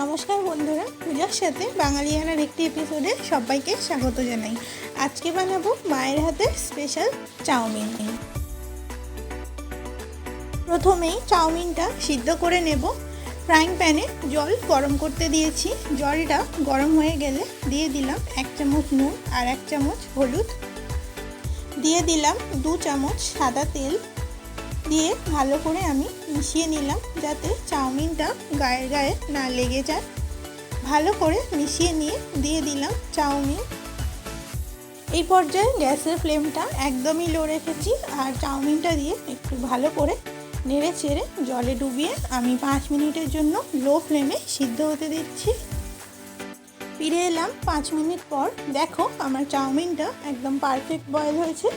নমস্কার বন্ধুরা, পূজার সাথে বাঙালিয়ানার একটি এপিসোডে সবাইকে স্বাগত জানাই। আজকে বানাবো মায়ের হাতে স্পেশাল চাউমিন। প্রথমেই চাউমিনটা সিদ্ধ করে নেব। ফ্রাইং প্যানে জল গরম করতে দিয়েছি। জলটা গরম হয়ে গেলে দিয়ে দিলাম এক চামচ নুন আর এক চামচ হলুদ। দিয়ে দিলাম দু চামচ সাদা তেল। দিয়ে ভালো করে আমি মিশিয়ে নিলাম যাতে চাউমিনটা গায়ে গায়ে না লেগে যায়। ভালো করে মিশিয়ে নিয়ে দিয়ে দিলাম চাউমিন। এই পর্যায়ে গ্যাসের ফ্লেমটা একদমই লো রেখেছি আর চাউমিনটা দিয়ে একটু ভালো করে নেড়ে চেড়ে জলে ডুবিয়ে আমি পাঁচ মিনিটের জন্য লো ফ্লেমে সিদ্ধ হতে দিচ্ছি। ফিরে এলাম পাঁচ মিনিট পর। দেখো আমার চাউমিনটা একদম পারফেক্ট বয়েল হয়েছে।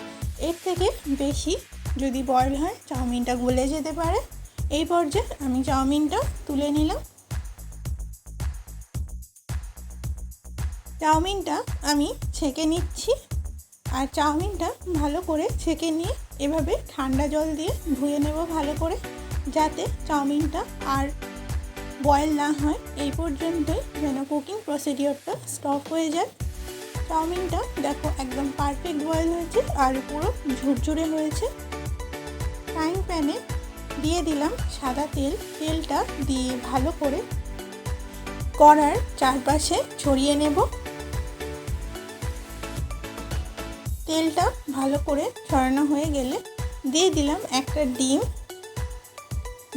এর থেকে বেশি যদি বয়েল হয়, চাউমিনটা গলে যেতে পারে। এই পর্যায়ে আমি চাউমিনটা তুলে নিলাম। চাউমিনটা আমি ছেঁকে নিচ্ছি। আর চাউমিনটা ভালো করে ছেঁকে নিয়ে এভাবে ঠান্ডা জল দিয়ে ধুয়ে নেব ভালো করে, যাতে চাউমিনটা আর বয়েল না হয়। এই পর্যন্তই যেন কুকিং প্রসিডিওরটা স্টপ হয়ে যায়। চাউমিনটা দেখো একদম পারফেক্ট বয়েল হয়েছে আর পুরো ঝুরঝুরে হয়েছে। ফ্রাইং প্যানে দিয়ে দিলাম সাদা তেল। তেলটা দিয়ে ভালো করে কড়ার চারপাশে ছড়িয়ে নেব। তেলটা ভালো করে ছড়ানো হয়ে গেলে দিয়ে দিলাম একটা ডিম।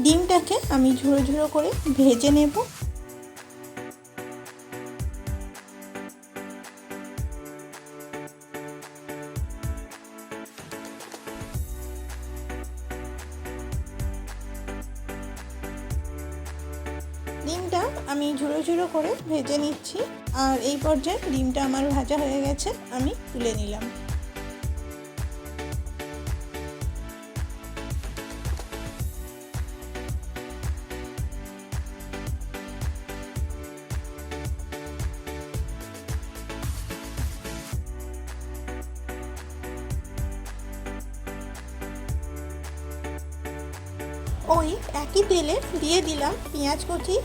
ডিমটাকে আমি ঝুড়ো ঝুড়ো করে ভেজে নেব। ডিমটা আমি ঝুড়ো ঝুড়ো করে ভেজে নিচ্ছি। আর এই পর্যায়ে ডিমটা আমার ভাজা হয়ে গেছে, আমি তুলে নিলাম। ওই একই তেলে দিয়ে দিলাম পেঁয়াজ কুচি।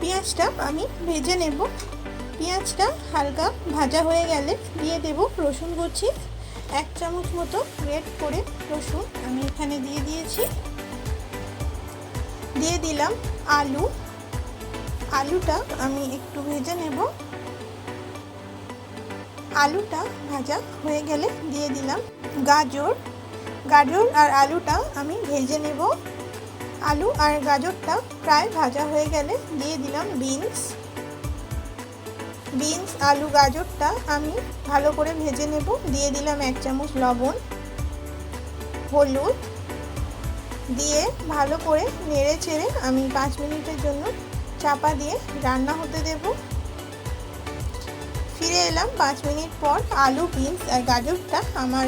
পেঁয়াজটা আমি ভেজে নেব। পেঁয়াজটা হালকা ভাজা হয়ে গেলে দিয়ে দেব রসুন কুচি। এক চামচ মতো গ্রেট করে রসুন আমি এখানে দিয়ে দিয়েছি। দিয়ে দিলাম আলু। আলুটা আমি একটু ভেজে নেব। আলুটা ভাজা হয়ে গেলে দিয়ে দিলাম গাজর। গাজর আর আলুটা আমি ভেজে নেব। আলু আর গাজরটা প্রায় ভাজা হয়ে গেলে দিয়ে দিলাম বিনস। বিনস, আলু, গাজরটা আমি ভালো করে ভেজে নেব। দিয়ে দিলাম এক চামচ লবণ, হলুদ। দিয়ে ভালো করে নেড়ে চেড়ে আমি পাঁচ মিনিটের জন্য চাপা দিয়ে রান্না হতে দেব। ফিরে এলাম পাঁচ মিনিট পর আলু, বিনস আর গাজরটা আমার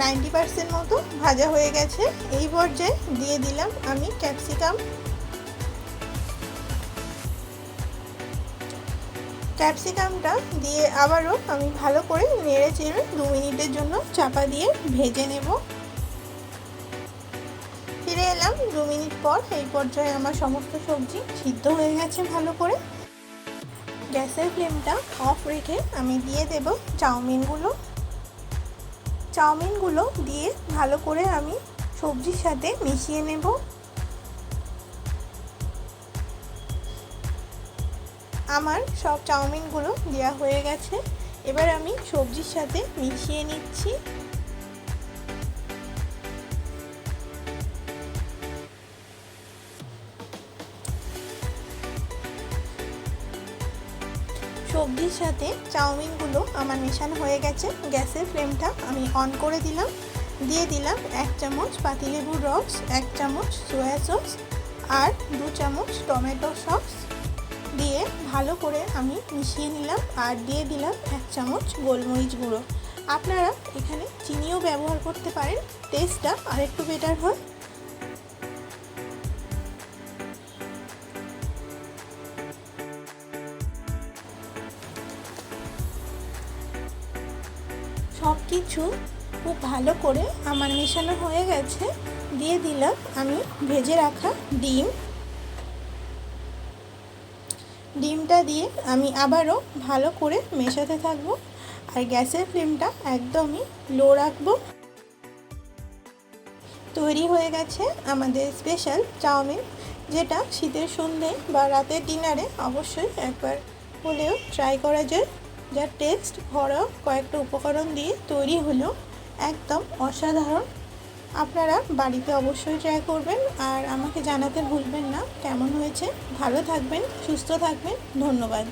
নাইনটি পার্সেন্ট মতো ভাজা হয়ে গেছে। এই পর্যায়ে দিয়ে দিলাম আমি ক্যাপসিকাম। ক্যাপসিকামটা দিয়ে আবারও আমি ভালো করে নেড়ে চেড়ে দু মিনিটের জন্য চাপা দিয়ে ভেজে নেব। ফিরে এলাম দু মিনিট পর, এই পর্যায়ে আমার সমস্ত সবজি সিদ্ধ হয়ে গেছে ভালো করে। গ্যাসের ফ্লেমটা অফ রেখে আমি দিয়ে দেব চাউমিনগুলো। চাউমিনগুলো দিয়ে ভালো করে আমি সবজির সাথে মিশিয়ে নেব। আমার সব চাউমিনগুলো দেওয়া হয়ে গেছে। এবার আমি সবজির সাথে মিশিয়ে নিচ্ছি। সবজির সাথে চাউমিনগুলো আমার মেশানো হয়ে গেছে। গ্যাসের ফ্লেমটা আমি অন করে দিলাম। দিয়ে দিলাম এক চামচ পাতিলেবুর রস, এক চামচ সোয়া সস আর দু চামচ টমেটো সস। দিয়ে ভালো করে আমি মিশিয়ে নিলাম আর দিয়ে দিলাম এক চামচ গোলমরিচ গুঁড়ো। আপনারা এখানে চিনিও ব্যবহার করতে পারেন, টেস্টটা আরেকটু বেটার হয়। সব কিছু খুব ভালো করে আমার মেশানো হয়ে গেছে। দিয়ে দিলাম আমি ভেজে রাখা ডিম। ডিমটা দিয়ে আমি আবারও ভালো করে মেশাতে থাকব। আর গ্যাসের ফ্লেমটা একদমই লো রাখব। তৈরি হয়ে গেছে আমাদের স্পেশাল চাউমিন, যেটা শীতের সন্ধে বা রাতের ডিনারে অবশ্যই একবার হলেও ট্রাই করা যায়। যার টেস্ট, ভরা কয়েকটা উপকরণ দিয়ে তৈরি হলো একদম অসাধারণ। আপনারা বাড়িতে অবশ্যই ট্রাই করবেন আর আমাকে জানাতে ভুলবেন না। কেমন হয়েছে? ভালো থাকবেন, সুস্থ থাকবেন। ধন্যবাদ।